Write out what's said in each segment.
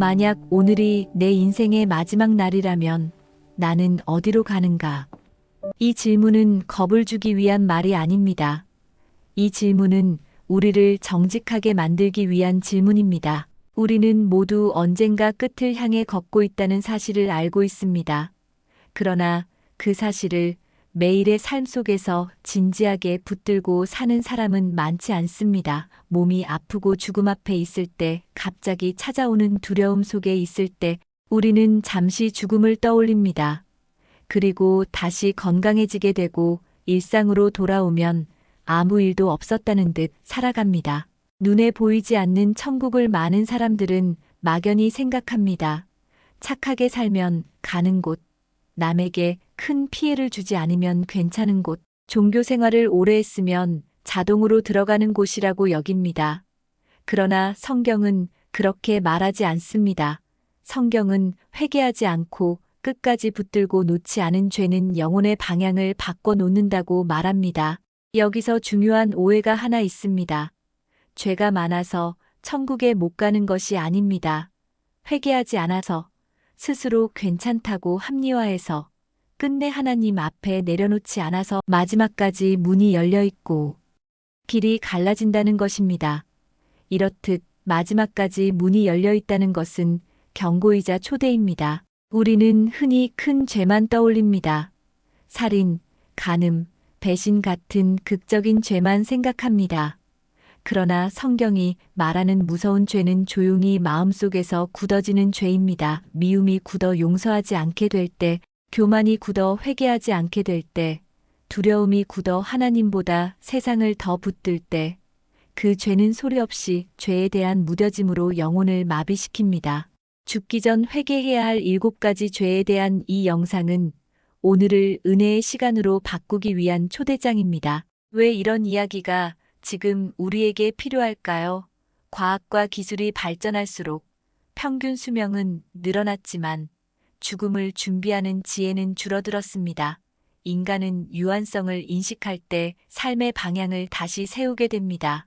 만약 오늘이 내 인생의 마지막 날이라면 나는 어디로 가는가? 이 질문은 겁을 주기 위한 말이 아닙니다. 이 질문은 우리를 정직하게 만들기 위한 질문입니다. 우리는 모두 언젠가 끝을 향해 걷고 있다는 사실을 알고 있습니다. 그러나 그 사실을 매일의 삶 속에서 진지하게 붙들고 사는 사람은 많지 않습니다. 몸이 아프고 죽음 앞에 있을 때, 갑자기 찾아오는 두려움 속에 있을 때, 우리는 잠시 죽음을 떠올립니다. 그리고 다시 건강해지게 되고 일상으로 돌아오면 아무 일도 없었다는 듯 살아갑니다. 눈에 보이지 않는 천국을 많은 사람들은 막연히 생각합니다. 착하게 살면 가는 곳, 남에게 큰 피해를 주지 않으면 괜찮은 곳, 종교 생활을 오래 했으면 자동으로 들어가는 곳이라고 여깁니다. 그러나 성경은 그렇게 말하지 않습니다. 성경은 회개하지 않고 끝까지 붙들고 놓지 않은 죄는 영혼의 방향을 바꿔 놓는다고 말합니다. 여기서 중요한 오해가 하나 있습니다. 죄가 많아서 천국에 못 가는 것이 아닙니다. 회개하지 않아서 스스로 괜찮다고 합리화해서 끝내 하나님 앞에 내려놓지 않아서 마지막까지 문이 열려 있고 길이 갈라진다는 것입니다. 이렇듯 마지막까지 문이 열려 있다는 것은 경고이자 초대입니다. 우리는 흔히 큰 죄만 떠올립니다. 살인, 간음, 배신 같은 극적인 죄만 생각합니다. 그러나 성경이 말하는 무서운 죄는 조용히 마음속에서 굳어지는 죄입니다. 미움이 굳어 용서하지 않게 될 때, 교만이 굳어 회개하지 않게 될 때, 두려움이 굳어 하나님보다 세상을 더 붙들 때, 그 죄는 소리 없이 죄에 대한 무뎌짐으로 영혼을 마비시킵니다. 죽기 전 회개해야 할 일곱 가지 죄에 대한 이 영상은 오늘을 은혜의 시간으로 바꾸기 위한 초대장입니다. 왜 이런 이야기가 지금 우리에게 필요할까요? 과학과 기술이 발전할수록 평균 수명은 늘어났지만 죽음을 준비하는 지혜는 줄어들었습니다. 인간은 유한성을 인식할 때 삶의 방향을 다시 세우게 됩니다.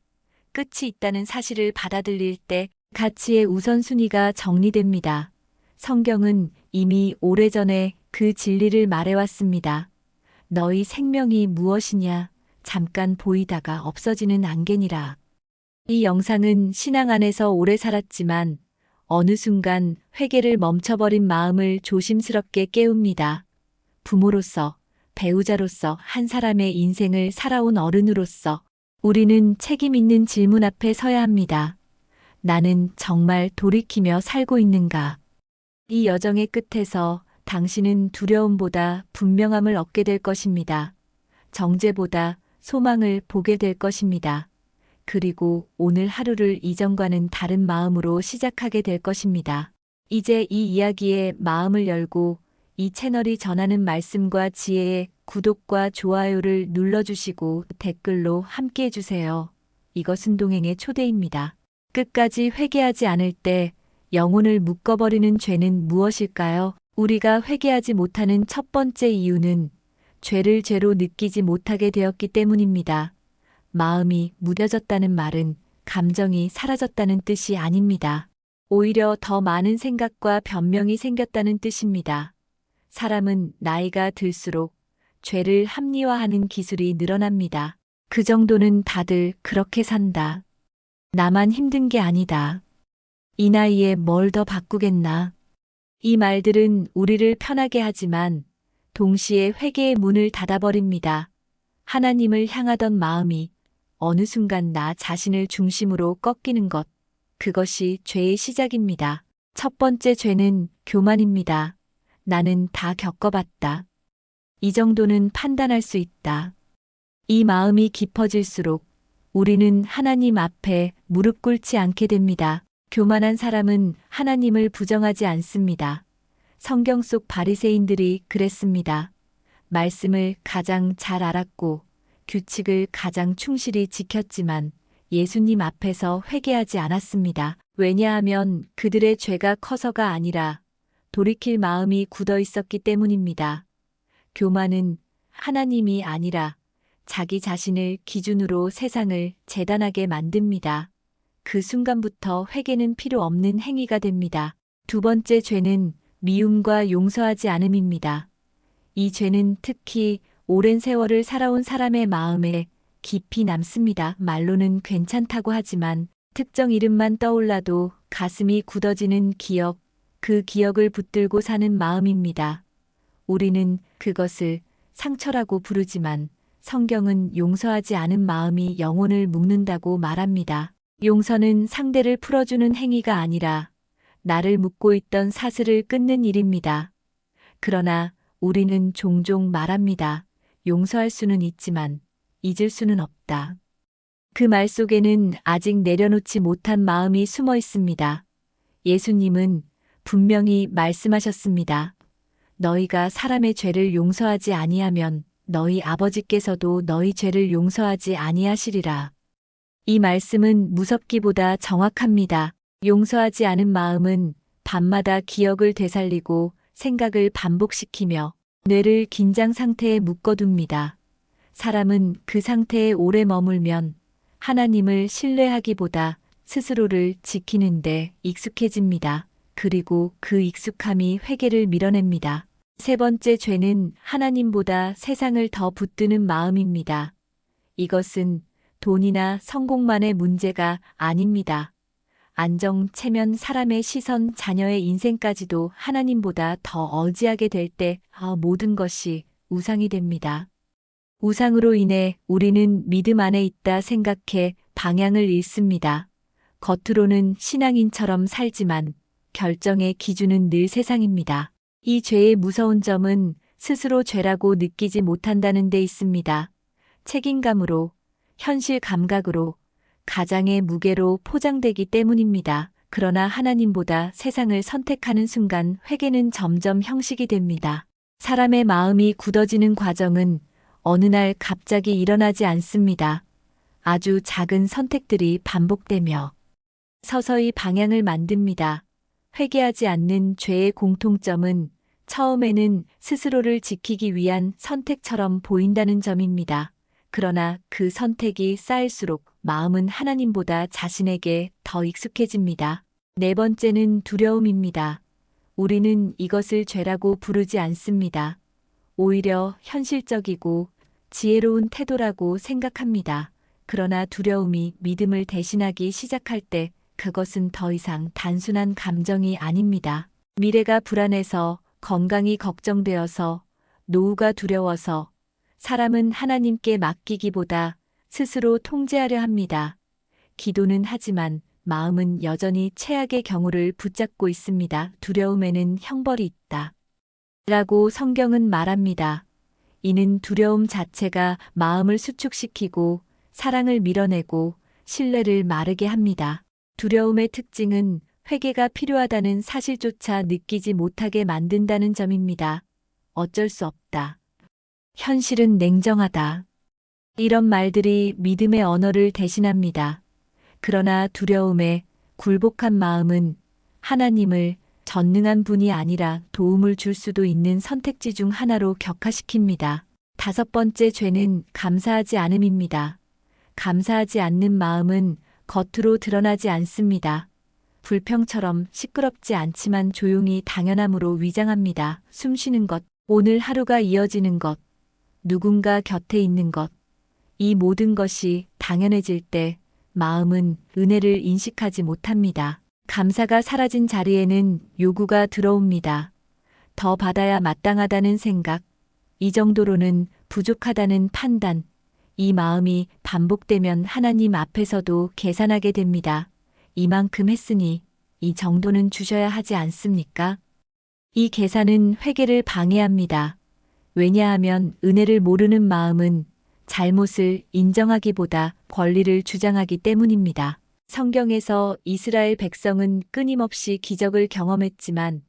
끝이 있다는 사실을 받아들일 때 가치의 우선순위가 정리됩니다. 성경은 이미 오래전에 그 진리를 말해왔습니다. 너희 생명이 무엇이냐? 잠깐 보이다가 없어지는 안개니라. 이 영상은 신앙 안에서 오래 살았지만 어느 순간 회개를 멈춰버린 마음을 조심스럽게 깨웁니다. 부모로서, 배우자로서 한 사람의 인생을 살아온 어른으로서 우리는 책임 있는 질문 앞에 서야 합니다. 나는 정말 돌이키며 살고 있는가? 이 여정의 끝에서 당신은 두려움보다 분명함을 얻게 될 것입니다. 정죄보다 소망을 보게 될 것입니다. 그리고 오늘 하루를 이전과는 다른 마음으로 시작하게 될 것입니다. 이제 이 이야기에 마음을 열고 이 채널이 전하는 말씀과 지혜에 구독과 좋아요를 눌러주시고 댓글로 함께 해주세요. 이것은 동행의 초대입니다. 끝까지 회개하지 않을 때 영혼을 묶어버리는 죄는 무엇일까요? 우리가 회개하지 못하는 첫 번째 이유는 죄를 죄로 느끼지 못하게 되었기 때문입니다. 마음이 무뎌졌다는 말은 감정이 사라졌다는 뜻이 아닙니다. 오히려 더 많은 생각과 변명이 생겼다는 뜻입니다. 사람은 나이가 들수록 죄를 합리화하는 기술이 늘어납니다. 그 정도는 다들 그렇게 산다. 나만 힘든 게 아니다. 이 나이에 뭘 더 바꾸겠나. 이 말들은 우리를 편하게 하지만 동시에 회개의 문을 닫아버립니다. 하나님을 향하던 마음이 어느 순간 나 자신을 중심으로 꺾이는 것. 그것이 죄의 시작입니다. 첫 번째 죄는 교만입니다. 나는 다 겪어봤다. 이 정도는 판단할 수 있다. 이 마음이 깊어질수록 우리는 하나님 앞에 무릎 꿇지 않게 됩니다. 교만한 사람은 하나님을 부정하지 않습니다. 성경 속 바리새인들이 그랬습니다. 말씀을 가장 잘 알았고 규칙을 가장 충실히 지켰지만 예수님 앞에서 회개하지 않았습니다. 왜냐하면 그들의 죄가 커서가 아니라 돌이킬 마음이 굳어 있었기 때문입니다. 교만은 하나님이 아니라 자기 자신을 기준으로 세상을 재단하게 만듭니다. 그 순간부터 회개는 필요 없는 행위가 됩니다. 두 번째 죄는 미움과 용서하지 않음입니다. 이 죄는 특히 오랜 세월을 살아온 사람의 마음에 깊이 남습니다. 말로는 괜찮다고 하지만 특정 이름만 떠올라도 가슴이 굳어지는 기억, 그 기억을 붙들고 사는 마음입니다. 우리는 그것을 상처라고 부르지만 성경은 용서하지 않은 마음이 영혼을 묶는다고 말합니다. 용서는 상대를 풀어주는 행위가 아니라 나를 묶고 있던 사슬을 끊는 일입니다. 그러나 우리는 종종 말합니다. 용서할 수는 있지만 잊을 수는 없다. 그 말 속에는 아직 내려놓지 못한 마음이 숨어 있습니다. 예수님은 분명히 말씀하셨습니다. 너희가 사람의 죄를 용서하지 아니하면 너희 아버지께서도 너희 죄를 용서하지 아니하시리라. 이 말씀은 무섭기보다 정확합니다. 용서하지 않은 마음은 밤마다 기억을 되살리고 생각을 반복시키며 뇌를 긴장 상태에 묶어둡니다. 사람은 그 상태에 오래 머물면 하나님을 신뢰하기보다 스스로를 지키는데 익숙해집니다. 그리고 그 익숙함이 회개를 밀어냅니다. 세 번째 죄는 하나님보다 세상을 더 붙드는 마음입니다. 이것은 돈이나 성공만의 문제가 아닙니다. 안정, 체면, 사람의 시선, 자녀의 인생까지도 하나님보다 더 어지하게 될때 아, 모든 것이 우상이 됩니다. 우상으로 인해 우리는 믿음 안에 있다 생각해 방향을 잃습니다. 겉으로는 신앙인처럼 살지만 결정의 기준은 늘 세상입니다. 이 죄의 무서운 점은 스스로 죄라고 느끼지 못한다는 데 있습니다. 책임감으로, 현실 감각으로, 가장의 무게로 포장되기 때문입니다. 그러나 하나님보다 세상을 선택하는 순간 회개는 점점 형식이 됩니다. 사람의 마음이 굳어지는 과정은 어느 날 갑자기 일어나지 않습니다. 아주 작은 선택들이 반복되며 서서히 방향을 만듭니다. 회개하지 않는 죄의 공통점은 처음에는 스스로를 지키기 위한 선택처럼 보인다는 점입니다. 그러나 그 선택이 쌓일수록 마음은 하나님보다 자신에게 더 익숙해집니다. 네 번째는 두려움입니다. 우리는 이것을 죄라고 부르지 않습니다. 오히려 현실적이고 지혜로운 태도라고 생각합니다. 그러나 두려움이 믿음을 대신하기 시작할 때 그것은 더 이상 단순한 감정이 아닙니다. 미래가 불안해서 건강이 걱정되어서 노후가 두려워서 사람은 하나님께 맡기기보다 스스로 통제하려 합니다. 기도는 하지만 마음은 여전히 최악의 경우를 붙잡고 있습니다. 두려움에는 형벌이 있다. 라고 성경은 말합니다. 이는 두려움 자체가 마음을 수축시키고 사랑을 밀어내고 신뢰를 마르게 합니다. 두려움의 특징은 회개가 필요하다는 사실조차 느끼지 못하게 만든다는 점입니다. 어쩔 수 없다. 현실은 냉정하다. 이런 말들이 믿음의 언어를 대신합니다. 그러나 두려움에 굴복한 마음은 하나님을 전능한 분이 아니라 도움을 줄 수도 있는 선택지 중 하나로 격화시킵니다. 다섯 번째 죄는 감사하지 않음입니다. 감사하지 않는 마음은 겉으로 드러나지 않습니다. 불평처럼 시끄럽지 않지만 조용히 당연함으로 위장합니다. 숨 쉬는 것, 오늘 하루가 이어지는 것, 누군가 곁에 있는 것. 이 모든 것이 당연해질 때 마음은 은혜를 인식하지 못합니다. 감사가 사라진 자리에는 요구가 들어옵니다. 더 받아야 마땅하다는 생각, 이 정도로는 부족하다는 판단, 이 마음이 반복되면 하나님 앞에서도 계산하게 됩니다. 이만큼 했으니 이 정도는 주셔야 하지 않습니까? 이 계산은 회개를 방해합니다. 왜냐하면 은혜를 모르는 마음은 잘못을 인정하기보다 권리를 주장하기 때문입니다. 성경에서 이스라엘 백성은 끊임없이 기적을 경험했지만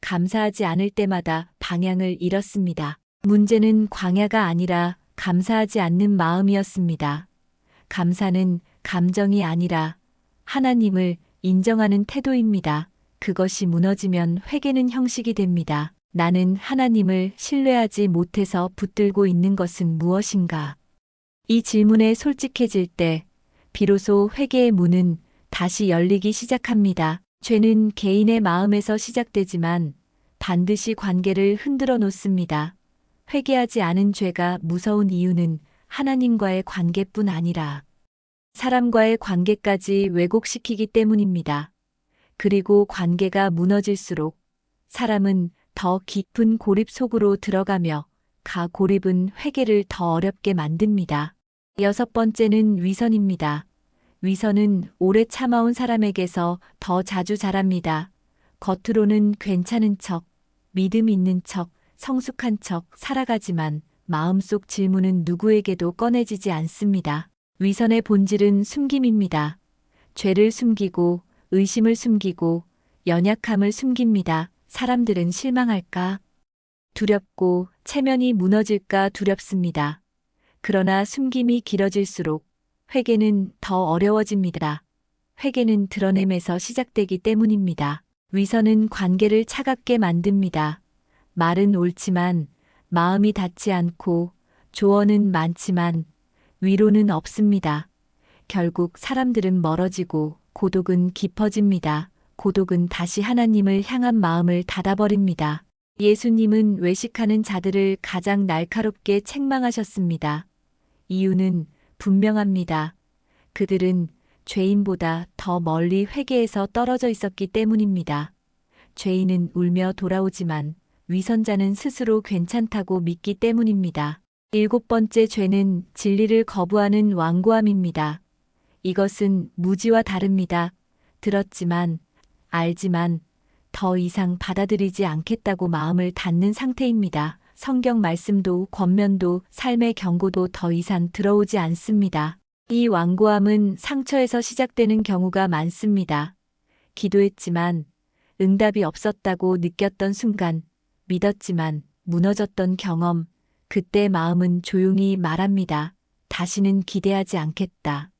감사하지 않을 때마다 방향을 잃었습니다. 문제는 광야가 아니라 감사하지 않는 마음이었습니다. 감사는 감정이 아니라 하나님을 인정하는 태도입니다. 그것이 무너지면 회개는 형식이 됩니다. 나는 하나님을 신뢰하지 못해서 붙들고 있는 것은 무엇인가? 이 질문에 솔직해질 때 비로소 회개의 문은 다시 열리기 시작합니다. 죄는 개인의 마음에서 시작되지만 반드시 관계를 흔들어 놓습니다. 회개하지 않은 죄가 무서운 이유는 하나님과의 관계뿐 아니라 사람과의 관계까지 왜곡시키기 때문입니다. 그리고 관계가 무너질수록 사람은 더 깊은 고립 속으로 들어가며 가 고립은 회개를 더 어렵게 만듭니다. 여섯 번째는 위선입니다. 위선은 오래 참아온 사람에게서 더 자주 자랍니다. 겉으로는 괜찮은 척, 믿음 있는 척, 성숙한 척 살아가지만 마음속 질문은 누구에게도 꺼내지지 않습니다. 위선의 본질은 숨김입니다. 죄를 숨기고 의심을 숨기고 연약함을 숨깁니다. 사람들은 실망할까? 두렵고 체면이 무너질까 두렵습니다. 그러나 숨김이 길어질수록 회개는 더 어려워집니다. 회개는 드러냄에서 시작되기 때문입니다. 위선은 관계를 차갑게 만듭니다. 말은 옳지만 마음이 닿지 않고 조언은 많지만 위로는 없습니다. 결국 사람들은 멀어지고 고독은 깊어집니다. 고독은 다시 하나님을 향한 마음을 닫아버립니다. 예수님은 외식하는 자들을 가장 날카롭게 책망하셨습니다. 이유는 분명합니다. 그들은 죄인보다 더 멀리 회개에서 떨어져 있었기 때문입니다. 죄인은 울며 돌아오지만 위선자는 스스로 괜찮다고 믿기 때문입니다. 일곱 번째 죄는 진리를 거부하는 완고함입니다. 이것은 무지와 다릅니다. 들었지만, 알지만, 더 이상 받아들이지 않겠다고 마음을 닫는 상태입니다. 성경 말씀도 권면도 삶의 경고도 더 이상 들어오지 않습니다. 이 완고함은 상처에서 시작되는 경우가 많습니다. 기도했지만 응답이 없었다고 느꼈던 순간, 믿었지만 무너졌던 경험, 그때 마음은 조용히 말합니다. 다시는 기대하지 않겠다.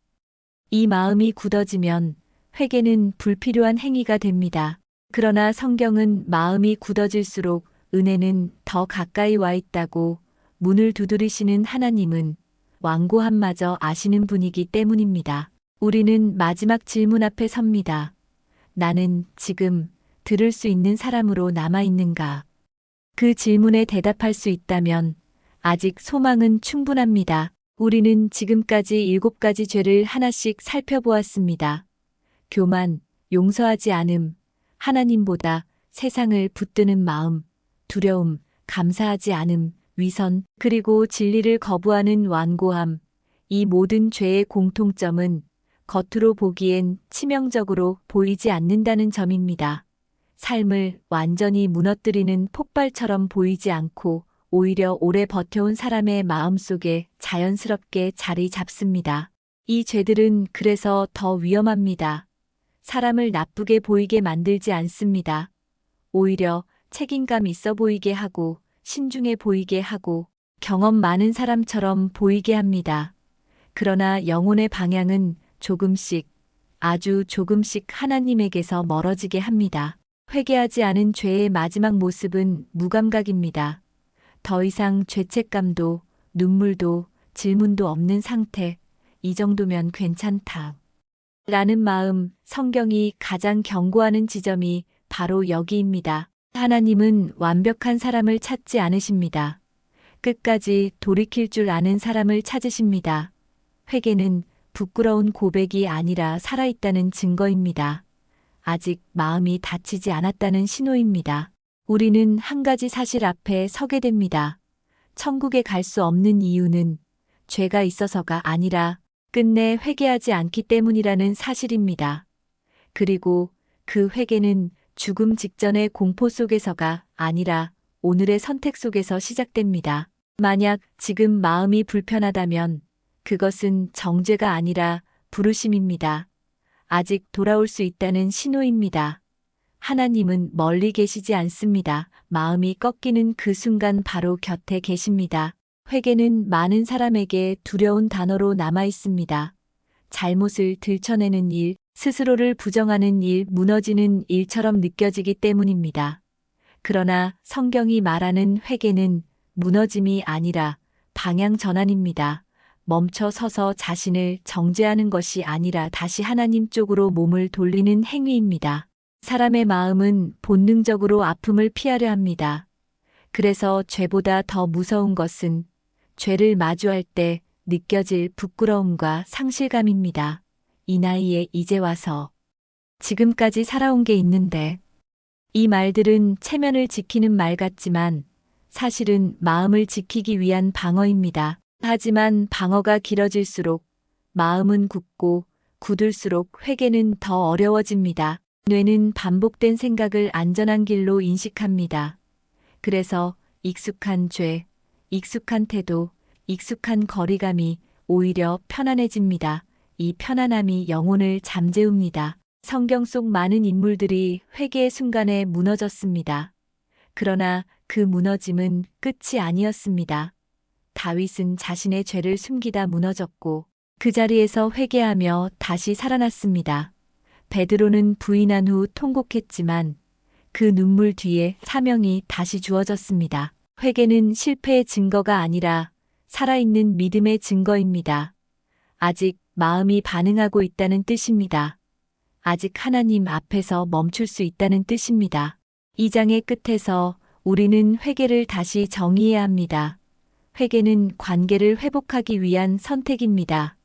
이 마음이 굳어지면 회개는 불필요한 행위가 됩니다. 그러나 성경은 마음이 굳어질수록 은혜는 더 가까이 와 있다고 문을 두드리시는 하나님은 완고함마저 아시는 분이기 때문입니다. 우리는 마지막 질문 앞에 섭니다. 나는 지금 들을 수 있는 사람으로 남아 있는가? 그 질문에 대답할 수 있다면 아직 소망은 충분합니다. 우리는 지금까지 일곱 가지 죄를 하나씩 살펴보았습니다. 교만, 용서하지 않음, 하나님보다 세상을 붙드는 마음, 두려움, 감사하지 않음, 위선, 그리고 진리를 거부하는 완고함. 이 모든 죄의 공통점은 겉으로 보기엔 치명적으로 보이지 않는다는 점입니다. 삶을 완전히 무너뜨리는 폭발처럼 보이지 않고 오히려 오래 버텨온 사람의 마음 속에 자연스럽게 자리 잡습니다. 이 죄들은 그래서 더 위험합니다. 사람을 나쁘게 보이게 만들지 않습니다. 오히려 책임감 있어 보이게 하고 신중해 보이게 하고 경험 많은 사람처럼 보이게 합니다. 그러나 영혼의 방향은 조금씩, 아주 조금씩 하나님에게서 멀어지게 합니다. 회개하지 않은 죄의 마지막 모습은 무감각입니다. 더 이상 죄책감도 눈물도 질문도 없는 상태. 이 정도면 괜찮다. 라는 마음, 성경이 가장 경고하는 지점이 바로 여기입니다. 하나님은 완벽한 사람을 찾지 않으십니다. 끝까지 돌이킬 줄 아는 사람을 찾으십니다. 회개는 부끄러운 고백이 아니라 살아있다는 증거입니다. 아직 마음이 다치지 않았다는 신호입니다. 우리는 한 가지 사실 앞에 서게 됩니다. 천국에 갈 수 없는 이유는 죄가 있어서가 아니라 끝내 회개하지 않기 때문이라는 사실입니다. 그리고 그 회개는 죽음 직전의 공포 속에서가 아니라 오늘의 선택 속에서 시작됩니다. 만약 지금 마음이 불편하다면 그것은 정죄가 아니라 부르심입니다. 아직 돌아올 수 있다는 신호입니다. 하나님은 멀리 계시지 않습니다. 마음이 꺾이는 그 순간 바로 곁에 계십니다. 회개는 많은 사람에게 두려운 단어로 남아 있습니다. 잘못을 들춰내는 일, 스스로를 부정하는 일, 무너지는 일처럼 느껴지기 때문입니다. 그러나 성경이 말하는 회개는 무너짐이 아니라 방향 전환입니다. 멈춰 서서 자신을 정죄하는 것이 아니라 다시 하나님 쪽으로 몸을 돌리는 행위입니다. 사람의 마음은 본능적으로 아픔을 피하려 합니다. 그래서 죄보다 더 무서운 것은 죄를 마주할 때 느껴질 부끄러움과 상실감입니다. 이 나이에 이제 와서 지금까지 살아온 게 있는데 이 말들은 체면을 지키는 말 같지만 사실은 마음을 지키기 위한 방어입니다. 하지만 방어가 길어질수록 마음은 굳고 굳을수록 회개는 더 어려워집니다. 뇌는 반복된 생각을 안전한 길로 인식합니다. 그래서 익숙한 죄, 익숙한 태도, 익숙한 거리감이 오히려 편안해집니다. 이 편안함이 영혼을 잠재웁니다. 성경 속 많은 인물들이 회개의 순간에 무너졌습니다. 그러나 그 무너짐은 끝이 아니었습니다. 다윗은 자신의 죄를 숨기다 무너졌고 그 자리에서 회개하며 다시 살아났습니다. 베드로는 부인한 후 통곡했지만 그 눈물 뒤에 사명이 다시 주어졌습니다. 회개는 실패의 증거가 아니라 살아있는 믿음의 증거입니다. 아직 마음이 반응하고 있다는 뜻입니다. 아직 하나님 앞에서 멈출 수 있다는 뜻입니다. 이 장의 끝에서 우리는 회개를 다시 정의해야 합니다. 회개는 관계를 회복하기 위한 선택입니다.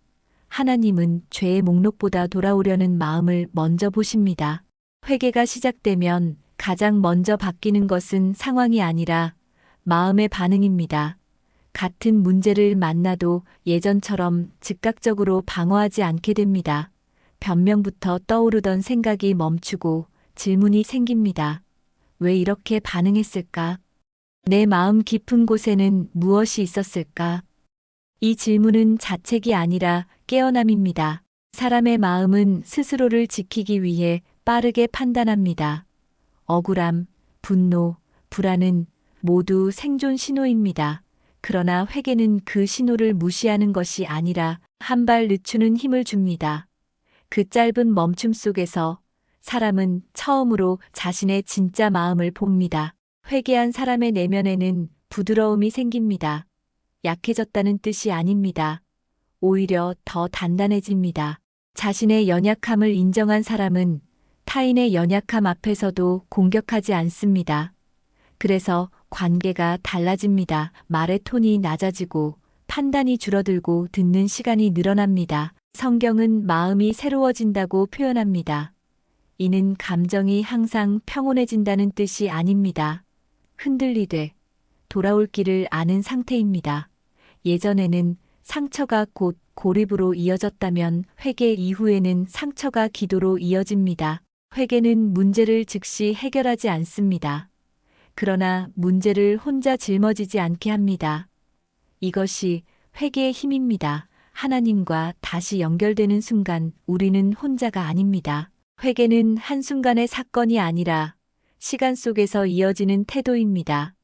하나님은 죄의 목록보다 돌아오려는 마음을 먼저 보십니다. 회개가 시작되면 가장 먼저 바뀌는 것은 상황이 아니라 마음의 반응입니다. 같은 문제를 만나도 예전처럼 즉각적으로 방어하지 않게 됩니다. 변명부터 떠오르던 생각이 멈추고 질문이 생깁니다. 왜 이렇게 반응했을까? 내 마음 깊은 곳에는 무엇이 있었을까? 이 질문은 자책이 아니라 깨어남입니다. 사람의 마음은 스스로를 지키기 위해 빠르게 판단합니다. 억울함, 분노, 불안은 모두 생존 신호입니다. 그러나 회개는 그 신호를 무시하는 것이 아니라 한 발 늦추는 힘을 줍니다. 그 짧은 멈춤 속에서 사람은 처음으로 자신의 진짜 마음을 봅니다. 회개한 사람의 내면에는 부드러움이 생깁니다. 약해졌다는 뜻이 아닙니다. 오히려 더 단단해집니다. 자신의 연약함을 인정한 사람은 타인의 연약함 앞에서도 공격하지 않습니다. 그래서 관계가 달라집니다. 말의 톤이 낮아지고 판단이 줄어들고 듣는 시간이 늘어납니다. 성경은 마음이 새로워진다고 표현합니다. 이는 감정이 항상 평온해진다는 뜻이 아닙니다. 흔들리되 돌아올 길을 아는 상태입니다. 예전에는 상처가 곧 고립으로 이어졌다면 회개 이후에는 상처가 기도로 이어집니다. 회개는 문제를 즉시 해결하지 않습니다. 그러나 문제를 혼자 짊어지지 않게 합니다. 이것이 회개의 힘입니다. 하나님과 다시 연결되는 순간 우리는 혼자가 아닙니다. 회개는 한순간의 사건이 아니라 시간 속에서 이어지는 태도입니다.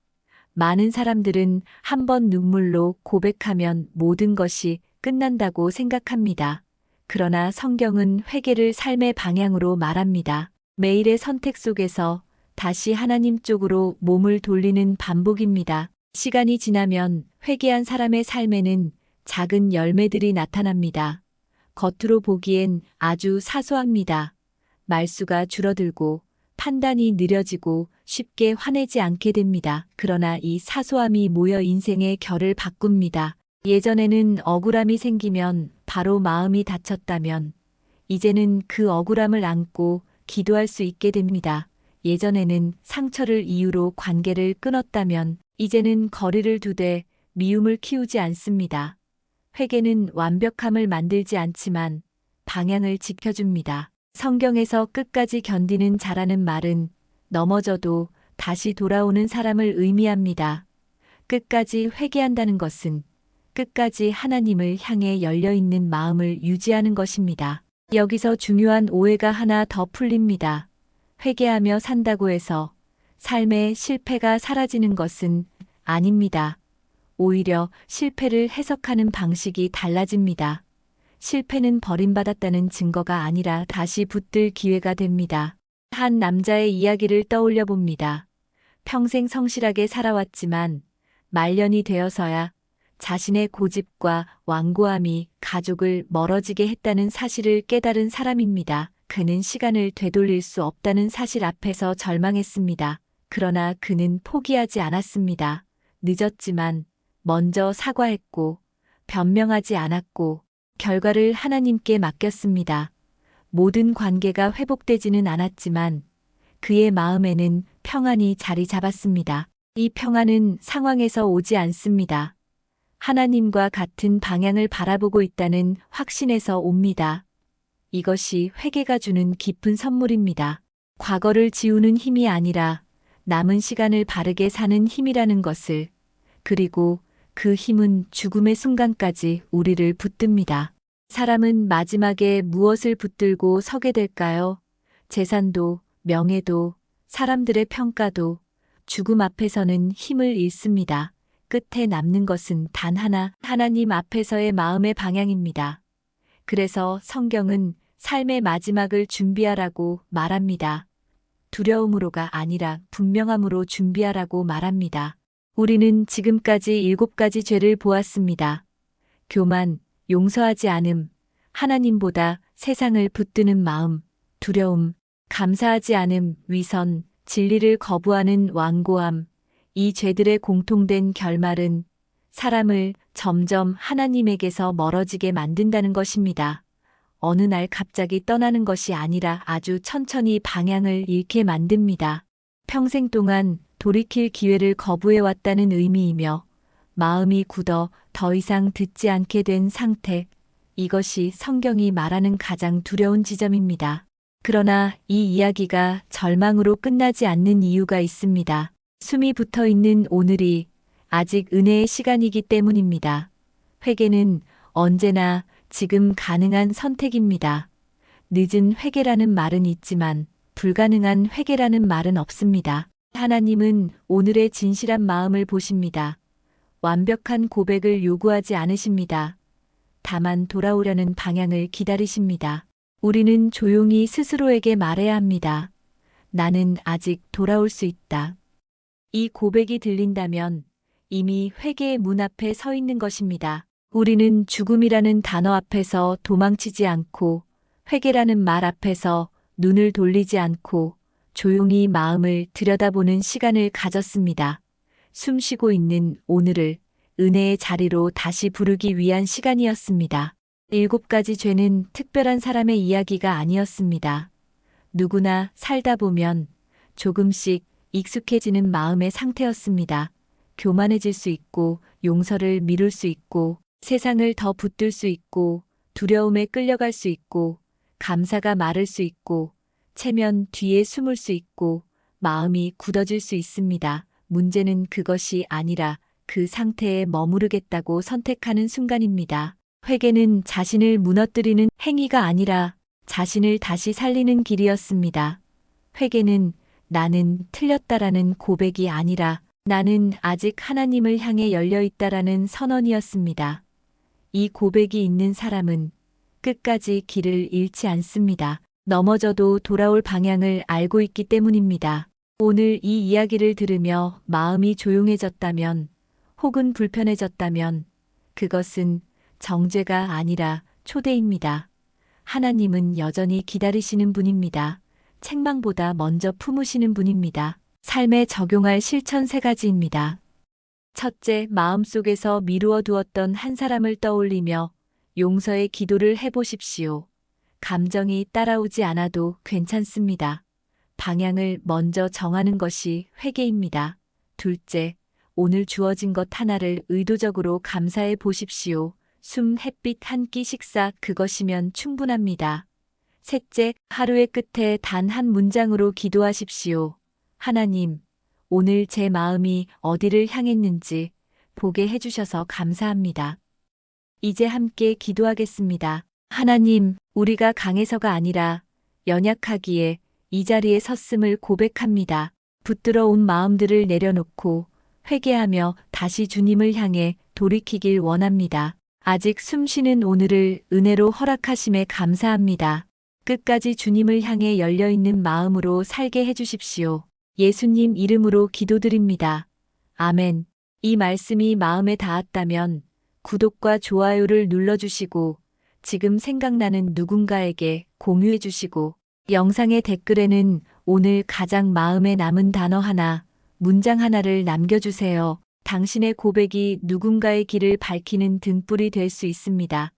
많은 사람들은 한 번 눈물로 고백하면 모든 것이 끝난다고 생각합니다. 그러나 성경은 회개를 삶의 방향으로 말합니다. 매일의 선택 속에서 다시 하나님 쪽으로 몸을 돌리는 반복입니다. 시간이 지나면 회개한 사람의 삶에는 작은 열매들이 나타납니다. 겉으로 보기엔 아주 사소합니다. 말수가 줄어들고 판단이 느려지고 쉽게 화내지 않게 됩니다. 그러나 이 사소함이 모여 인생의 결을 바꿉니다. 예전에는 억울함이 생기면 바로 마음이 다쳤다면 이제는 그 억울함을 안고 기도할 수 있게 됩니다. 예전에는 상처를 이유로 관계를 끊었다면 이제는 거리를 두되 미움을 키우지 않습니다. 회개는 완벽함을 만들지 않지만 방향을 지켜줍니다. 성경에서 끝까지 견디는 자라는 말은 넘어져도 다시 돌아오는 사람을 의미합니다. 끝까지 회개한다는 것은 끝까지 하나님을 향해 열려있는 마음을 유지하는 것입니다. 여기서 중요한 오해가 하나 더 풀립니다. 회개하며 산다고 해서 삶의 실패가 사라지는 것은 아닙니다. 오히려 실패를 해석하는 방식이 달라집니다. 실패는 버림받았다는 증거가 아니라 다시 붙들 기회가 됩니다. 한 남자의 이야기를 떠올려 봅니다. 평생 성실하게 살아왔지만 말년이 되어서야 자신의 고집과 완고함이 가족을 멀어지게 했다는 사실을 깨달은 사람입니다. 그는 시간을 되돌릴 수 없다는 사실 앞에서 절망했습니다. 그러나 그는 포기하지 않았습니다. 늦었지만 먼저 사과했고 변명하지 않았고 결과를 하나님께 맡겼습니다. 모든 관계가 회복되지는 않았지만 그의 마음에는 평안이 자리 잡았습니다. 이 평안은 상황에서 오지 않습니다. 하나님과 같은 방향을 바라보고 있다는 확신에서 옵니다. 이것이 회개가 주는 깊은 선물입니다. 과거를 지우는 힘이 아니라 남은 시간을 바르게 사는 힘이라는 것을, 그리고 그 힘은 죽음의 순간까지 우리를 붙듭니다. 사람은 마지막에 무엇을 붙들고 서게 될까요? 재산도, 명예도, 사람들의 평가도 죽음 앞에서는 힘을 잃습니다. 끝에 남는 것은 단 하나, 하나님 앞에서의 마음의 방향입니다. 그래서 성경은 삶의 마지막을 준비하라고 말합니다. 두려움으로가 아니라 분명함으로 준비하라고 말합니다. 우리는 지금까지 일곱 가지 죄를 보았습니다. 교만, 용서하지 않음, 하나님보다 세상을 붙드는 마음, 두려움, 감사하지 않음, 위선, 진리를 거부하는 완고함, 이 죄들의 공통된 결말은 사람을 점점 하나님에게서 멀어지게 만든다는 것입니다. 어느 날 갑자기 떠나는 것이 아니라 아주 천천히 방향을 잃게 만듭니다. 평생 동안 돌이킬 기회를 거부해왔다는 의미이며 마음이 굳어 더 이상 듣지 않게 된 상태. 이것이 성경이 말하는 가장 두려운 지점입니다. 그러나 이 이야기가 절망으로 끝나지 않는 이유가 있습니다. 숨이 붙어 있는 오늘이 아직 은혜의 시간이기 때문입니다. 회개는 언제나 지금 가능한 선택입니다. 늦은 회개라는 말은 있지만 불가능한 회개라는 말은 없습니다. 하나님은 오늘의 진실한 마음을 보십니다. 완벽한 고백을 요구하지 않으십니다. 다만 돌아오려는 방향을 기다리십니다. 우리는 조용히 스스로에게 말해야 합니다. 나는 아직 돌아올 수 있다. 이 고백이 들린다면 이미 회개의 문 앞에 서 있는 것입니다. 우리는 죽음이라는 단어 앞에서 도망치지 않고 회개라는 말 앞에서 눈을 돌리지 않고 조용히 마음을 들여다보는 시간을 가졌습니다. 숨 쉬고 있는 오늘을 은혜의 자리로 다시 부르기 위한 시간이었습니다. 일곱 가지 죄는 특별한 사람의 이야기가 아니었습니다. 누구나 살다 보면 조금씩 익숙해지는 마음의 상태였습니다. 교만해질 수 있고 용서를 미룰 수 있고 세상을 더 붙들 수 있고 두려움에 끌려갈 수 있고 감사가 마를 수 있고 체면 뒤에 숨을 수 있고 마음이 굳어질 수 있습니다. 문제는 그것이 아니라 그 상태에 머무르겠다고 선택하는 순간입니다. 회개는 자신을 무너뜨리는 행위가 아니라 자신을 다시 살리는 길이었습니다. 회개는 나는 틀렸다라는 고백이 아니라 나는 아직 하나님을 향해 열려 있다라는 선언이었습니다. 이 고백이 있는 사람은 끝까지 길을 잃지 않습니다. 넘어져도 돌아올 방향을 알고 있기 때문입니다. 오늘 이 이야기를 들으며 마음이 조용해졌다면 혹은 불편해졌다면 그것은 정죄가 아니라 초대입니다. 하나님은 여전히 기다리시는 분입니다. 책망보다 먼저 품으시는 분입니다. 삶에 적용할 실천 세 가지입니다. 첫째, 마음속에서 미루어 두었던 한 사람을 떠올리며 용서의 기도를 해보십시오. 감정이 따라오지 않아도 괜찮습니다. 방향을 먼저 정하는 것이 회개입니다. 둘째, 오늘 주어진 것 하나를 의도적으로 감사해 보십시오. 숨, 햇빛 한 끼 식사 그것이면 충분합니다. 셋째, 하루의 끝에 단 한 문장으로 기도하십시오. 하나님, 오늘 제 마음이 어디를 향했는지 보게 해주셔서 감사합니다. 이제 함께 기도하겠습니다. 하나님, 우리가 강해서가 아니라 연약하기에 이 자리에 섰음을 고백합니다. 붙들어 온 마음들을 내려놓고 회개하며 다시 주님을 향해 돌이키길 원합니다. 아직 숨 쉬는 오늘을 은혜로 허락하심에 감사합니다. 끝까지 주님을 향해 열려있는 마음으로 살게 해주십시오. 예수님 이름으로 기도드립니다. 아멘. 이 말씀이 마음에 닿았다면 구독과 좋아요를 눌러주시고 지금 생각나는 누군가에게 공유해주시고 영상의 댓글에는 오늘 가장 마음에 남은 단어 하나, 문장 하나를 남겨주세요. 당신의 고백이 누군가의 길을 밝히는 등불이 될 수 있습니다.